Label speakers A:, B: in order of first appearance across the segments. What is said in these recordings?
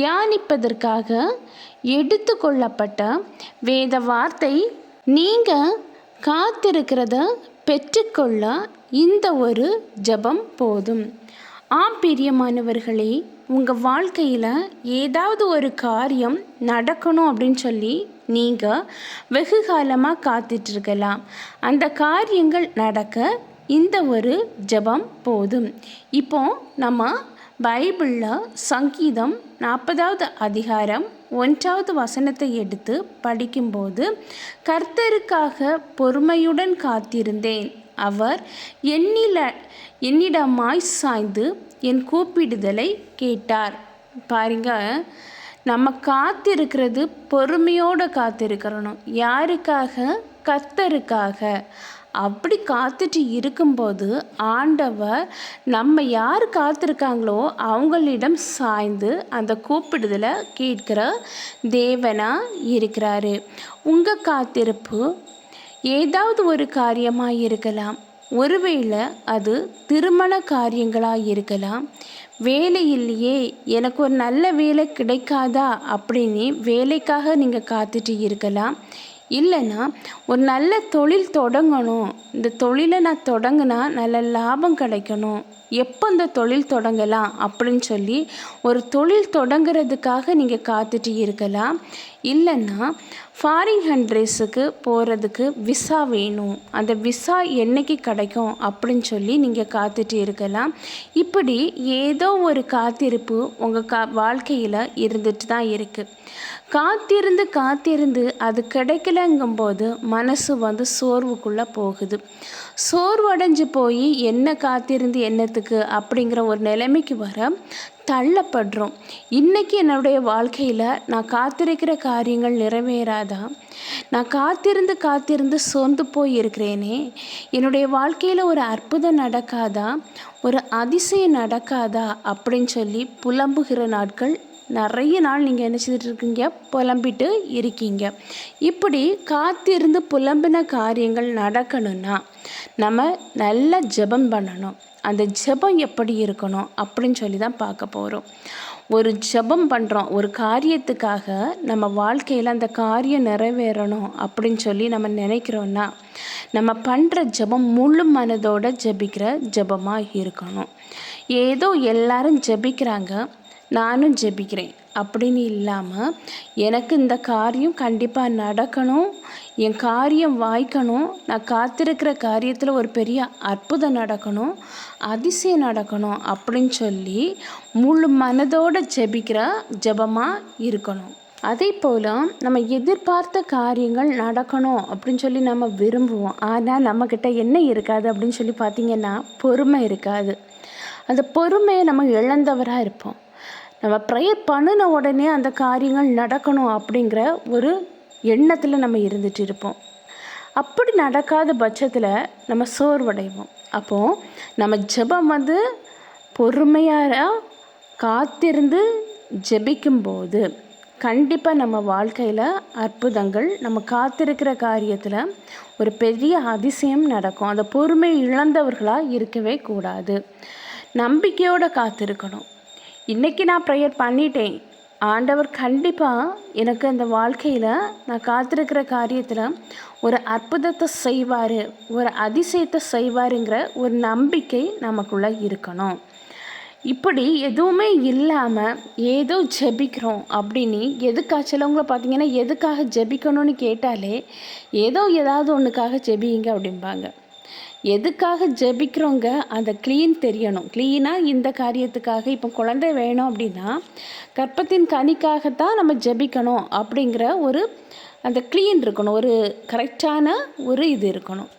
A: தியானிப்பதற்காக எடுத்துக்கொள்ளப்பட்ட வேத வார்த்தை நீங்கள் காத்திருக்கிறத பெற்றுக்கொள்ள இந்த ஒரு ஜெபம் போதும். ஆம் பிரியமானவர்களே உங்கள் வாழ்க்கையில் ஏதாவது ஒரு காரியம் நடக்கணும் அப்படின்னு சொல்லி நீங்கள் வெகு காலமாக காத்துட்ருக்கலாம் அந்த காரியங்கள் நடக்க இந்த ஒரு ஜெபம் போதும். இப்போ நம்ம பைபிளில் சங்கீதம் நாற்பதாவது அதிகாரம் ஒன்றாவது வசனத்தை எடுத்து படிக்கும்போது கர்த்தருக்காக பொறுமையுடன் காத்திருந்தேன். அவர் என்னில என்னிடமாய் சாய்ந்து என் கூப்பிடுதலை கேட்டார். பாருங்க நம்ம காத்திருக்கிறது பொறுமையோடு காத்திருக்கிறணும். யாருக்காக? கர்த்தருக்காக. அப்படி காத்துட்டு இருக்கும்போது ஆண்டவர் நம்ம யார் காத்திருக்காங்களோ அவங்களிடம் சாய்ந்து அந்த கூப்பிடுதலை கேட்கிற தேவனாக இருக்கிறாரு. உங்கள் காத்திருப்பு ஏதாவது ஒரு காரியமாக இருக்கலாம். ஒருவேளை அது திருமண காரியங்களாக இருக்கலாம். வேலை இல்லையே எனக்கு ஒரு நல்ல வேலை கிடைக்காதா அப்படின்னு வேலைக்காக நீங்கள் காத்துட்டு இருக்கலாம். இல்லைன்னா ஒரு நல்ல தொழில் தொடங்கணும். இந்த தொழிலை நான் தொடங்கினா நல்ல லாபம் கிடைக்கணும். எப்போ இந்த தொழில் தொடங்கலாம் அப்படின்னு சொல்லி ஒரு தொழில் தொடங்குறதுக்காக நீங்கள் காத்துட்டு இருக்கலாம். இல்லைன்னா ஃபாரின் கண்ட்ரீஸுக்கு போகிறதுக்கு விசா வேணும். அந்த விசா என்னைக்கு கிடைக்கும் அப்படின்னு சொல்லி நீங்கள் காத்துட்டு இருக்கலாம். இப்படி ஏதோ ஒரு காத்திருப்பு உங்கள் கா வாழ்க்கையில் இருந்துட்டு தான் இருக்குது காத்திருந்து காத்திருந்து அது கிடைக்கலங்கும்போது மனசு வந்து சோர்வுக்குள்ளே போகுது. சோர்வடைஞ்சு போய் என்ன காத்திருந்து என்னத்துக்கு அப்படிங்கிற ஒரு நிலைமைக்கு வர தள்ளப்படுறோம். இன்றைக்கி என்னுடைய வாழ்க்கையில் நான் காத்திருக்கிற காரியங்கள் நிறைவேறாதா? நான் காத்திருந்து காத்திருந்து சோர்ந்து போய் இருக்கிறேனே? என்னுடைய வாழ்க்கையில் ஒரு அற்புதம் நடக்காதா? ஒரு அதிசயம் நடக்காதா? அப்படின்னு சொல்லி புலம்புகிற நாட்கள் நிறைய நாள் நீங்கள் என்ன செய்துட்டு இருக்கீங்க புலம்பிட்டு இருக்கீங்க. இப்படி காத்திருந்து புலம்பின காரியங்கள் நடக்கணும்னா நம்ம நல்லா ஜெபம் பண்ணணும். அந்த ஜெபம் எப்படி இருக்கணும் அப்படின்னு சொல்லி தான் பார்க்க போகிறோம் ஒரு ஜெபம் பண்ணுறோம் ஒரு காரியத்துக்காக நம்ம வாழ்க்கையில் அந்த காரியம் நிறைவேறணும் அப்படின்னு சொல்லி நம்ம நினைக்கிறோன்னா நம்ம பண்ணுற ஜெபம் முழு மனதோட ஜெபிக்கிற ஜெபமாக இருக்கணும். ஏதோ எல்லாரும் ஜெபிக்கிறாங்க. நானும் ஜெபிக்கிறேன். அப்படின்னு இல்லாமல் எனக்கு இந்த காரியம் கண்டிப்பாக நடக்கணும். என் காரியம் வாய்க்கணும். நான் காத்திருக்கிற காரியத்தில் ஒரு பெரிய அற்புதம் நடக்கணும். அதிசயம் நடக்கணும் அப்படின்னு சொல்லி முழு மனதோடு ஜெபிக்கிற ஜெபமாக இருக்கணும். அதே போல் நம்ம எதிர்பார்த்த காரியங்கள் நடக்கணும் அப்படின்னு சொல்லி நம்ம விரும்புவோம். ஆனால் நம்மக்கிட்ட என்ன இருக்காது அப்படின்னு சொல்லி பார்த்திங்கன்னா பொறுமை இருக்காது. அந்த பொறுமையை நம்ம இழந்தவராக இருப்போம். நம்ம ப்ரேயர் பண்ணின உடனே அந்த காரியங்கள் நடக்கணும் அப்படிங்கிற ஒரு எண்ணத்தில் நம்ம இருந்துட்டு இருப்போம். அப்படி நடக்காத பட்சத்தில் நம்ம சோர்வடைவோம். அப்போது நம்ம ஜெபம் வந்து பொறுமையாக காத்திருந்து ஜெபிக்கும்போது கண்டிப்பாக நம்ம வாழ்க்கையில் அற்புதங்கள் நம்ம காத்திருக்கிற காரியத்தில் ஒரு பெரிய அதிசயம் நடக்கும். அந்த பொறுமை இழந்தவர்களாக இருக்கவே கூடாது. நம்பிக்கையோடு காத்திருக்கணும். இன்றைக்கி நான் ப்ரேயர் பண்ணிட்டேன். ஆண்டவர் கண்டிப்பாக எனக்கு அந்த வாழ்க்கையில் நான் காத்திருக்கிற காரியத்தில் ஒரு அற்புதத்தை செய்வார் ஒரு அதிசயத்தை செய்வாருங்கிற ஒரு நம்பிக்கை நமக்குள்ளே இருக்கணும். இப்படி எதுவுமே இல்லாமல் ஏதோ ஜெபிக்கிறோம் அப்படின்னு எதுக்காக சிலவங்களை பார்த்தீங்கன்னா எதுக்காக ஜெபிக்கணும்னு கேட்டாலே ஏதோ ஏதாவது ஒன்றுக்காக ஜெபிங்க அப்படிம்பாங்க. எதுக்காக ஜெபிக்கிறோங்க? அந்த க்ளீன் தெரியணும். க்ளீனாக இந்த காரியத்துக்காக இப்போ குழந்தை வேணும் அப்படின்னா கற்பத்தின் கனிக்காகத்தான் நம்ம ஜெபிக்கணும் அப்படிங்கிற ஒரு அந்த க்ளீன் இருக்கணும். ஒரு கரெக்டான ஒரு இது இருக்கணும்.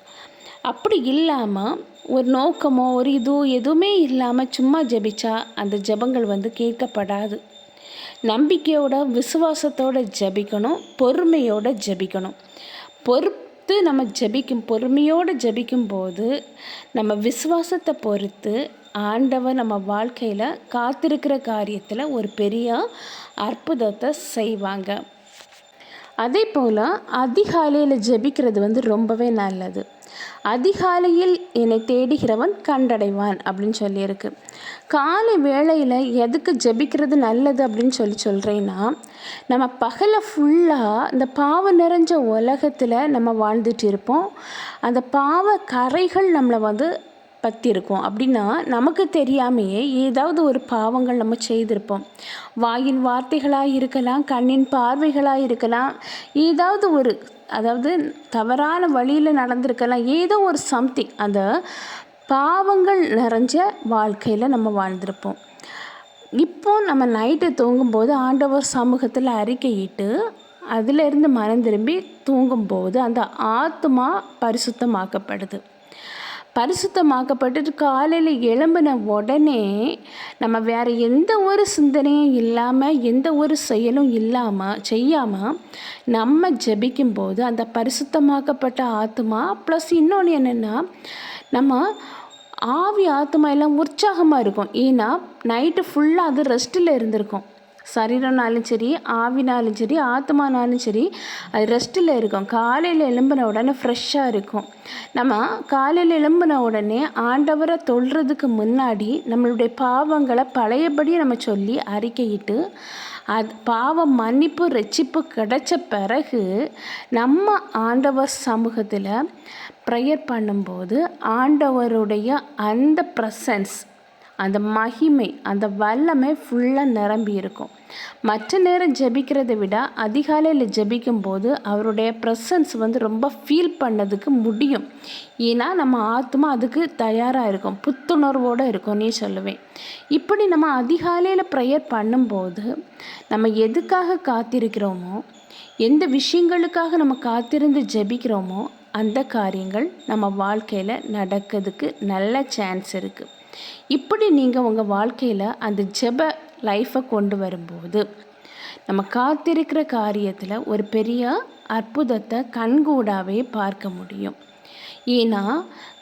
A: அப்படி இல்லாமல் ஒரு நோக்கமோ ஒரு இதோ எதுவுமே இல்லாமல் சும்மா ஜெபிச்சா அந்த ஜெபங்கள் வந்து கேட்கப்படாது. நம்பிக்கையோட விசுவாசத்தோட ஜெபிக்கணும். பொறுமையோட ஜெபிக்கணும். பொறுத்து நம்ம ஜெபிக்கும் பொறுமையோடு ஜெபிக்கும் போது நம்ம விசுவாசத்தை பொறுத்து ஆண்டவர் நம்ம வாழ்க்கையில் காத்திருக்கிற காரியத்தில் ஒரு பெரிய அற்புதத்தை செய்வாங்க. அதே போல் அதிகாலையில் ஜெபிக்கிறது வந்து ரொம்பவே நல்லது. அதிகாலையில் என்னை தேடுகிறவன் கண்டடைவான் அப்படின்னு சொல்லியிருக்கு. காலை வேளையில் எதுக்கு ஜெபிக்கிறது நல்லது அப்படின்னு சொல்லி சொல்கிறேன்னா நம்ம பகலை ஃபுல்லாக இந்த பாவம் நிறைஞ்ச உலகத்தில் நம்ம வாழ்ந்துட்டு இருப்போம். அந்த பாவ கரைகள் நம்மளை வந்து பற்றி இருக்கும். அப்படின்னா நமக்கு தெரியாமையே ஏதாவது ஒரு பாவங்கள் நம்ம செய்திருப்போம். வாயின் வார்த்தைகளாக இருக்கலாம் கண்ணின் பார்வைகளாக இருக்கலாம் ஏதாவது ஒரு அதாவது தவறான வழியில் நடந்திருக்கலாம் ஏதோ ஒரு சம்திங் அந்த பாவங்கள் நிறைஞ்ச வாழ்க்கையில் நம்ம வாழ்ந்திருப்போம். இப்போ நம்ம நைட்டு தூங்கும்போது ஆண்டவர் சமூகத்தில் அறிக்கையிட்டு அதிலிருந்து மனம் திரும்பி தூங்கும்போது அந்த ஆத்மா பரிசுத்தமாக்கப்படுது. பரிசுத்தமாக்கப்பட்டு காலையில் எழும்பின உடனே நம்ம வேறு எந்த ஒரு சிந்தனையும் இல்லாமல் எந்த ஒரு செயலும் இல்லாமல் செய்யாமல் நம்ம ஜெபிக்கும்போது அந்த பரிசுத்தமாக்கப்பட்ட ஆத்மா ப்ளஸ் இன்னொன்று என்னென்னா நம்ம ஆவி ஆத்மா எல்லாம் உற்சாகமாக இருக்கும். ஏன்னா நைட்டு ஃபுல்லாக அது ரெஸ்ட்டில் இருந்திருக்கும். சரீரம்னாலும் சரி ஆவினாலும் சரி ஆத்மானாலும் சரி அது ரெஸ்ட்டில் இருக்கும். காலையில் எழும்பின உடனே ஃப்ரெஷ்ஷாக இருக்கும். நம்ம காலையில் எழும்பின உடனே ஆண்டவரை தொழுறதுக்கு முன்னாடி நம்மளுடைய பாவங்களை பழையபடி நம்ம சொல்லி அறிக்கையிட்டு அது பாவ மன்னிப்பு ரட்சிப்பு கிடைச்ச பிறகு நம்ம ஆண்டவர் சமூகத்தில் ப்ரேயர் பண்ணும்போது ஆண்டவருடைய அந்த ப்ரெசன்ஸ் அந்த மகிமை அந்த வல்லமை ஃபுல்லாக நிரம்பி இருக்கும். மற்ற நேரம் ஜெபிக்கிறதை விட அதிகாலையில் ஜபிக்கும்போது அவருடைய ப்ரெசன்ஸ் வந்து ரொம்ப ஃபீல் பண்ணதுக்கு முடியும். ஏன்னா நம்ம ஆத்மா அதுக்கு தயாராக இருக்கும். புத்துணர்வோடு இருக்கும்னே சொல்லுவேன். இப்படி நம்ம அதிகாலையில் ப்ரேயர் பண்ணும்போது நம்ம எதுக்காக காத்திருக்கிறோமோ எந்த விஷயங்களுக்காக நம்ம காத்திருந்து ஜெபிக்கிறோமோ அந்த காரியங்கள் நம்ம வாழ்க்கையில் நடக்கிறதுக்கு நல்ல சான்ஸ் இருக்குது இப்படி நீங்கள் உங்கள் வாழ்க்கையில் அந்த ஜெப லைஃப்பை கொண்டு வரும்போது நம்ம காத்திருக்கிற காரியத்தில் ஒரு பெரிய அற்புதத்தை கண்கூடாவே பார்க்க முடியும். ஏன்னா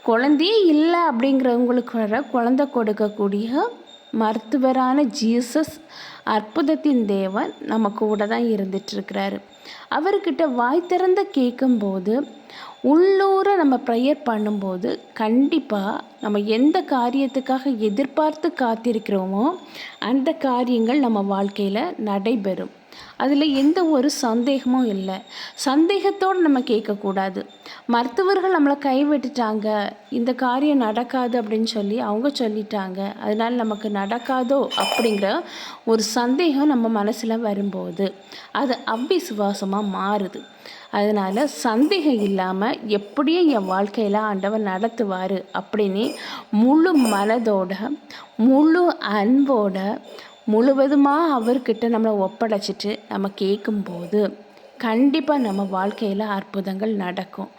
A: குழந்தையே இல்லை அப்படிங்கிறவங்களுக்கு வர குழந்த கொடுக்கக்கூடிய மருத்துவரான ஜீசஸ் அற்புதத்தின் தேவன் நம்ம கூட தான் இருந்துட்டுருக்கிறாரு அவர்கிட்ட வாய் திறந்த கேட்கும்போது உள்ளூர நம்ம ப்ரேயர் பண்ணும்போது கண்டிப்பாக நம்ம எந்த காரியத்துக்காக எதிர்பார்த்து காத்திருக்கிறோமோ அந்த காரியங்கள் நம்ம வாழ்க்கையில் நடைபெறும். அதில் எந்த ஒரு சந்தேகமும் இல்லை. சந்தேகத்தோடு நம்ம கேட்கக்கூடாது. மருத்துவர்கள் நம்மளை கைவிட்டுட்டாங்க. இந்த காரியம் நடக்காது அப்படின்னு சொல்லி அவங்க சொல்லிட்டாங்க. அதனால் நமக்கு நடக்காதோ அப்படிங்கிற ஒரு சந்தேகம் நம்ம மனசில் வரும்போது அது அவ்விசுவாசமாக மாறுது. அதனால் சந்தேகம் இல்லாமல் எப்படியும் என் வாழ்க்கையில் ஆண்டவர் நடத்துவார் அப்படின்னு முழு மனதோட முழு அன்போட முழுவதுமாக அவர்கிட்ட நம்மளை ஒப்படைச்சிட்டு நம்ம கேட்கும்போது கண்டிப்பாக நம்ம வாழ்க்கையில் அற்புதங்கள் நடக்கும்.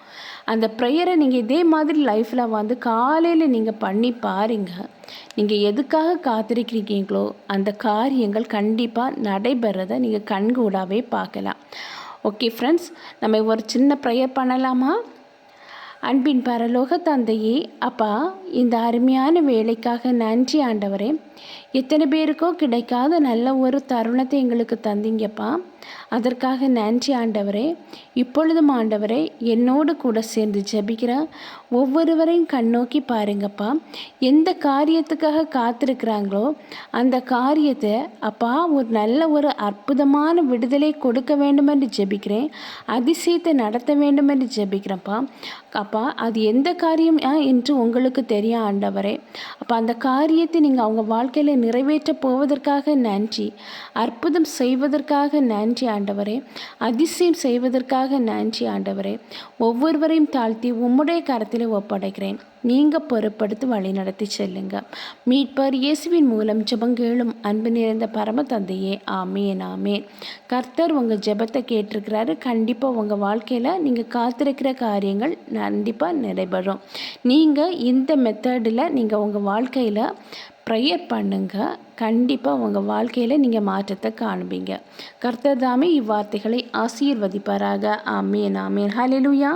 A: அந்த ப்ரேயரை நீங்கள் இதே மாதிரி லைஃப்பில் வந்து காலையில் நீங்கள் பண்ணி பாருங்கள் நீங்கள் எதுக்காக காத்திருக்கிறீங்களோ அந்த காரியங்கள் கண்டிப்பாக நடைபெறதை நீங்கள் கண்கூடாவே பார்க்கலாம். ஓகே ஃப்ரெண்ட்ஸ் நம்ம ஒரு சின்ன ப்ரேயர் பண்ணலாமா? அன்பின் பரலோக தந்தையே அப்பா இந்த அருமையான வேலைக்காக நன்றி ஆண்டவரே. எத்தனை பேருக்கோ கிடைக்காத நல்ல ஒரு தருணத்தை எங்களுக்கு தந்தீங்கப்பா. அதற்காக நன்றி ஆண்டவரே. இப்பொழுதும் ஆண்டவரே என்னோடு கூட சேர்ந்து ஜபிக்கிற ஒவ்வொருவரையும் கண்ணோக்கி பாருங்கப்பா. எந்த காரியத்துக்காக காத்திருக்கிறாங்களோ அந்த காரியத்தை அப்பா ஒரு நல்ல ஒரு அற்புதமான விடுதலை கொடுக்க வேண்டும் என்று ஜெபிக்கிறேன். அதிசயத்தை நடத்த வேண்டும் என்று ஜெபிக்கிறேன்ப்பா. அப்பா அது எந்த காரியம் என்று உங்களுக்கு தெரியும் ஆண்டவரே. அப்போ அந்த காரியத்தை நீங்கள் அவங்க வாழ்க்கையில் நிறைவேற்ற போவதற்காக நன்றி. அற்புதம் செய்வதற்காக நன்றி. நன்றி ஆண்டவரே. அதிசயம் செய்வதற்காக நன்றி ஆண்டவரே. ஒவ்வொருவரையும் தாழ்த்தி உம்முடைய கரத்தில் ஒப்படைக்கிறேன். நீங்கள் பொறுப்படுத்தி வழி நடத்தி செல்லுங்க. மீட்பர் இயேசுவின் மூலம் ஜபங்கேளும் அன்பு நிறைந்த பரம தந்தையே ஆமேன் ஆமேன். கர்த்தர் உங்கள் ஜெபத்தை கேட்டிருக்கிறாரு. கண்டிப்பாக உங்கள் வாழ்க்கையில் நீங்கள் காத்திருக்கிற காரியங்கள் கண்டிப்பாக நடைபெறும் நீங்கள் இந்த மெத்தடில் நீங்கள் உங்கள் வாழ்க்கையில் ப்ரேயர் பண்ணுங்கள் கண்டிப்பாக உங்கள் வாழ்க்கையில் நீங்கள் மாற்றத்தை காண்பீங்க. கர்த்தர் தாமே இவ்வார்த்தைகளை ஆசீர்வதிப்பாராக. ஆமேன் ஆமேன். ஹalleluya